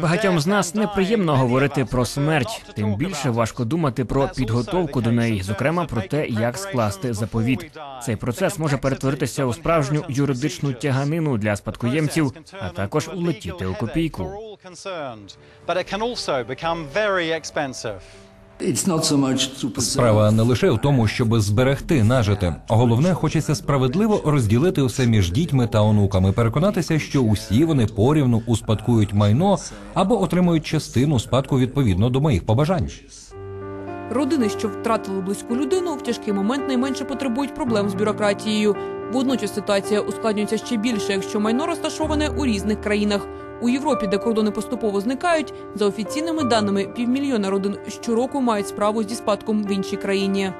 Багатьом з нас неприємно говорити про смерть, тим більше важко думати про підготовку до неї, зокрема про те, як скласти заповіт. Цей процес може перетворитися у справжню юридичну тяганину для спадкоємців, а також улетіти у копійку. Справа не лише в тому, щоб зберегти нажите. Головне, хочеться справедливо розділити все між дітьми та онуками, переконатися, що усі вони порівну успадкують майно або отримують частину спадку відповідно до моїх побажань. Родини, що втратили близьку людину, в тяжкий момент найменше потребують проблем з бюрократією. Водночас ситуація ускладнюється ще більше, якщо майно розташоване у різних країнах. У Європі, де кордони поступово зникають, за офіційними даними, півмільйона родин щороку мають справу зі спадком в іншій країні.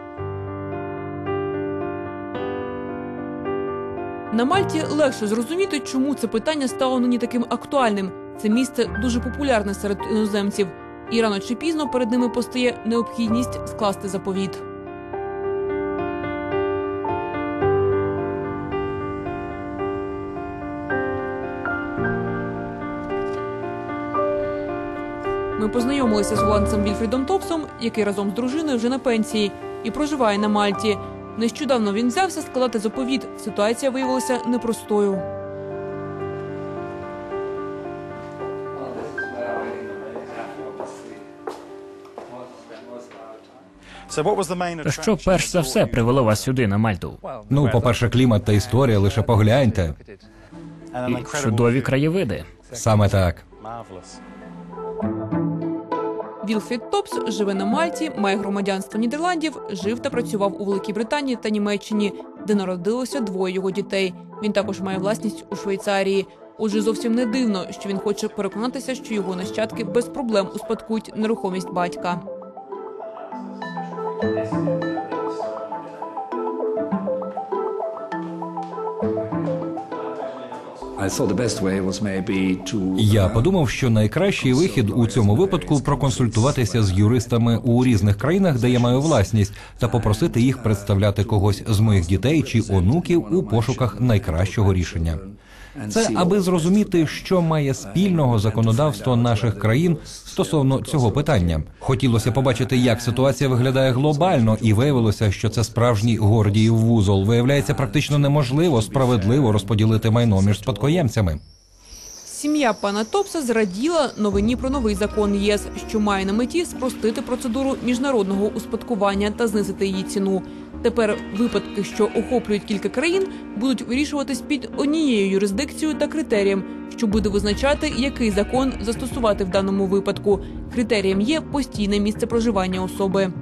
На Мальті легше зрозуміти, чому це питання стало нині таким актуальним. Це місце дуже популярне серед іноземців, і рано чи пізно перед ними постає необхідність скласти заповіт. Ми познайомилися з голландцем Вільфрідом Топсом, який разом з дружиною вже на пенсії і проживає на Мальті. Нещодавно він взявся складати заповіт. Ситуація виявилася непростою. Що перш за все привело вас сюди на Мальту? Ну, по-перше, клімат та історія лише погляньте. І чудові краєвиди. Саме так. Вілфрід Топс живе на Мальті, має громадянство Нідерландів, жив та працював у Великій Британії та Німеччині, де народилося двоє його дітей. Він також має власність у Швейцарії. Отже, зовсім не дивно, що він хоче переконатися, що його нащадки без проблем успадкують нерухомість батька. Я подумав, що найкращий вихід у цьому випадку проконсультуватися з юристами у різних країнах, де я маю власність, та попросити їх представляти когось з моїх дітей чи онуків у пошуках найкращого рішення. Це аби зрозуміти, що має спільного законодавство наших країн стосовно цього питання. Хотілося побачити, як ситуація виглядає глобально, і виявилося, що це справжній гордіїв вузол. Виявляється, практично неможливо справедливо розподілити майно між спадкоємцями. Сім'я пана Топса зраділа новині про новий закон ЄС, що має на меті спростити процедуру міжнародного успадкування та знизити її ціну. Тепер випадки, що охоплюють кілька країн, будуть вирішуватись під однією юрисдикцією та критерієм, що буде визначати, який закон застосувати в даному випадку. Критерієм є постійне місце проживання особи.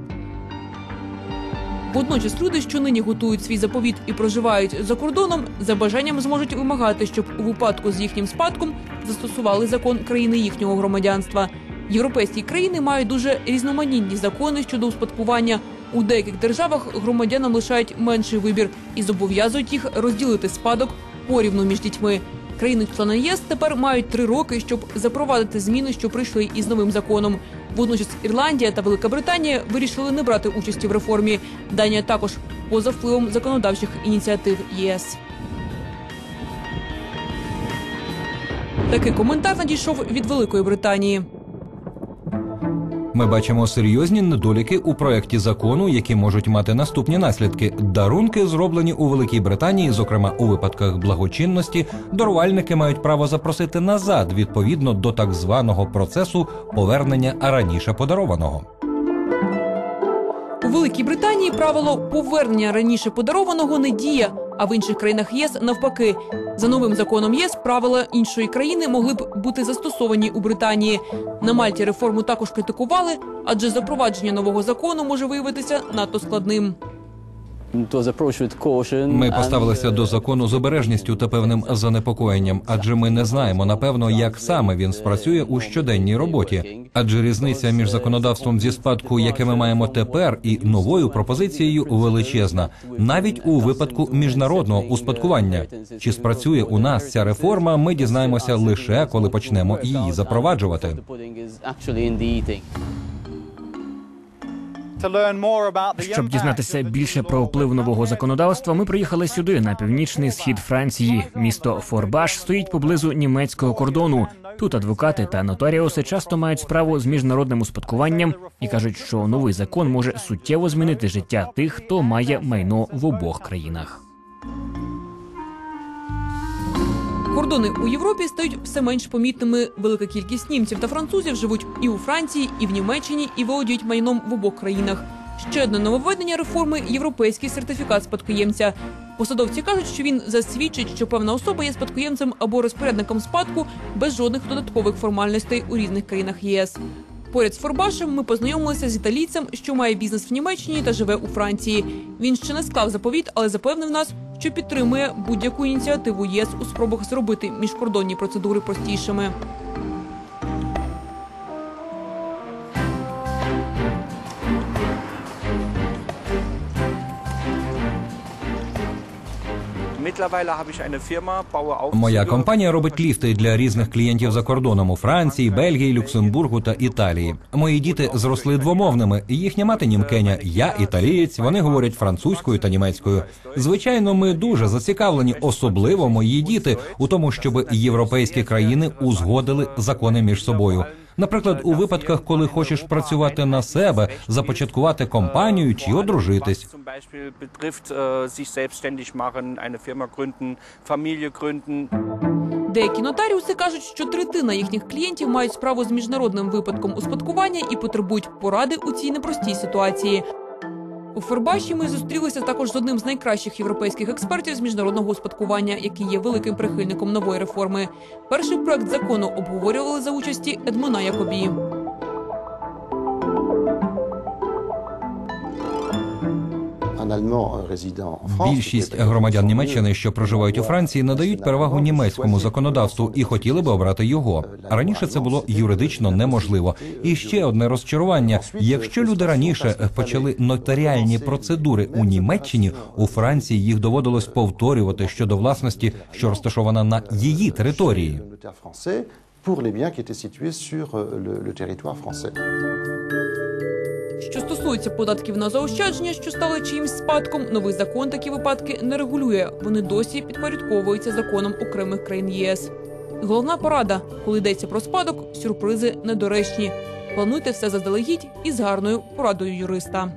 Водночас люди, що нині готують свій заповіт і проживають за кордоном, за бажанням зможуть вимагати, щоб у випадку з їхнім спадком застосували закон країни їхнього громадянства. Європейські країни мають дуже різноманітні закони щодо успадкування. У деяких державах громадянам лишають менший вибір і зобов'язують їх розділити спадок порівну між дітьми. Країни-члени ЄС тепер мають три роки, щоб запровадити зміни, що прийшли із новим законом. Водночас Ірландія та Велика Британія вирішили не брати участі в реформі. Данія також поза впливом законодавчих ініціатив ЄС. Такий коментар надійшов від Великої Британії. Ми бачимо серйозні недоліки у проєкті закону, які можуть мати наступні наслідки. Дарунки, зроблені у Великій Британії, зокрема у випадках благочинності, дарувальники мають право запросити назад відповідно до так званого процесу повернення раніше подарованого. У Великій Британії правило повернення раніше подарованого не діє, а в інших країнах ЄС навпаки. За новим законом ЄС правила іншої країни могли б бути застосовані у Британії. На Мальті реформу також критикували, адже запровадження нового закону може виявитися надто складним. Ми поставилися до закону з обережністю та певним занепокоєнням, адже ми не знаємо напевно, як саме він спрацює у щоденній роботі. Адже різниця між законодавством зі спадку, яке ми маємо тепер, і новою пропозицією величезна, навіть у випадку міжнародного успадкування. Чи спрацює у нас ця реформа? Ми дізнаємося лише коли почнемо її запроваджувати. Щоб дізнатися більше про вплив нового законодавства, ми приїхали сюди на північний схід Франції. Місто Форбаш стоїть поблизу німецького кордону. Тут адвокати та нотаріуси часто мають справу з міжнародним успадкуванням і кажуть, що новий закон може суттєво змінити життя тих, хто має майно в обох країнах. Кордони у Європі стають все менш помітними. Велика кількість німців та французів живуть і у Франції, і в Німеччині, і володіють майном в обох країнах. Ще одне нововведення реформи європейський сертифікат спадкоємця. Посадовці кажуть, що він засвідчить, що певна особа є спадкоємцем або розпорядником спадку без жодних додаткових формальностей у різних країнах ЄС. Поряд з Форбашем ми познайомилися з італійцем, що має бізнес в Німеччині та живе у Франції. Він ще не склав заповіт, але запевнив нас, що підтримує будь-яку ініціативу ЄС у спробах зробити міжкордонні процедури простішими. Моя компанія робить ліфти для різних клієнтів за кордоном у Франції, Бельгії, Люксембургу та Італії. Мої діти зросли двомовними. Їхня мати німкеня, я італієць. Вони говорять французькою та німецькою. Звичайно, ми дуже зацікавлені, особливо мої діти, у тому, щоб європейські країни узгодили закони між собою. Наприклад, у випадках, коли хочеш працювати на себе, започаткувати компанію чи одружитись. Деякі нотаріуси кажуть, що третина їхніх клієнтів мають справу з міжнародним випадком успадкування і потребують поради у цій непростій ситуації. У Форбаші ми зустрілися також з одним з найкращих європейських експертів з міжнародного успадкування, який є великим прихильником нової реформи. Перший проект закону обговорювали за участі Едмона Якобі. Більшість громадян Німеччини, що проживають у Франції, надають перевагу німецькому законодавству і хотіли би обрати його. Раніше це було юридично неможливо. І ще одне розчарування: якщо люди раніше почали нотаріальні процедури у Німеччині, у Франції їх доводилось повторювати щодо власності, що розташована на її території. pour les biens qui étaient situés sur euh, le, le territoire français. Стосується податків на заощадження, що стали чиїмсь спадком, новий закон такі випадки не регулює. Вони досі підпорядковуються законом окремих країн ЄС. Головна порада, коли йдеться про спадок, сюрпризи недоречні. Плануйте все заздалегідь і з гарною порадою юриста.